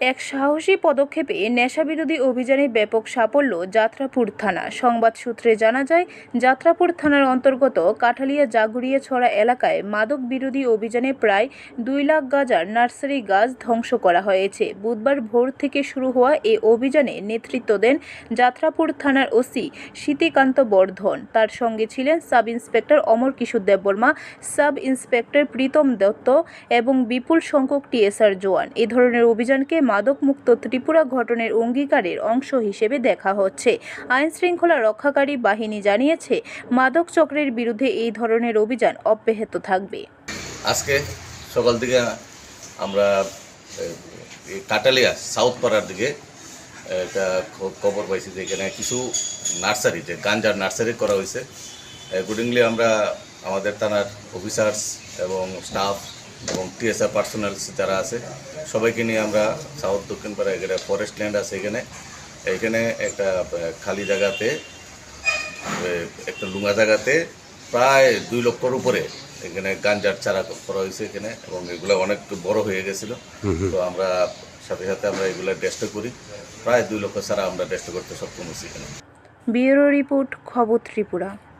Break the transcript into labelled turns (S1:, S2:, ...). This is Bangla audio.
S1: এক সাহসী পদক্ষেপে নেশাবিরোধী অভিযানে ব্যাপক সাফল্য যাত্রাপুর থানা। সংবাদ সূত্রে জানা যায়, যাত্রাপুর থানার অন্তর্গত কাঠালিয়া জাগুরিয়া ছড়া এলাকায় মাদক বিরোধী অভিযানে প্রায় দুই লাখ গাজার নার্সারি গাছ ধ্বংস করা হয়েছে। বুধবার ভোর থেকে শুরু হওয়া এই অভিযানে নেতৃত্ব দেন যাত্রাপুর থানার ওসি শীতিকান্ত বর্ধন। তার সঙ্গে ছিলেন sub inspector Amar Kishore Debbarma sub inspector Pritam Dutta এবং বিপুল সংখ্যক টিএসআর জোয়ান এ ধরনের অভিযানকে মাদকমুক্ত ত্রিপুরা গঠনের অঙ্গীকারের অংশ হিসেবে দেখা হচ্ছে। আইন শৃঙ্খলা রক্ষাকারী বাহিনী জানিয়েছে, মাদক চক্রের বিরুদ্ধে এই ধরনের অভিযান অব্যাহত থাকবে।
S2: আজকে সকাল থেকে আমরা কাটালিয়া, সাউথ পাড়ার দিকে একটা খবর পাইছি যে এখানে কিছু নার্সারিতে গাঞ্জার নার্সারি করা হয়েছে। অ্যাকর্ডিংলি আমরা আমাদের থানার অফিসার্স এবং স্টাফ এবং টিএসআর পার্সোনালস যারা আছে সবাইকে নিয়ে আমরা সাউথ দক্ষিণ পাড়া এখানে ফরেস্ট ল্যান্ড আছে এখানে। এখানে একটা খালি জায়গাতে একটা লুঙ্গা জায়গাতে প্রায় দুই লক্ষর উপরে এখানে গাঞ্জার চারা করা হয়েছে এখানে এবং এগুলো অনেক বড় হয়ে গেছিল। তো আমরা সাথে সাথে আমরা এগুলো টেস্ট করি। প্রায় দুই লক্ষ চারা আমরা টেস্ট করতে সক্ষম হচ্ছি এখানে।
S1: ব্যুরো রিপোর্ট খবর ত্রিপুরা।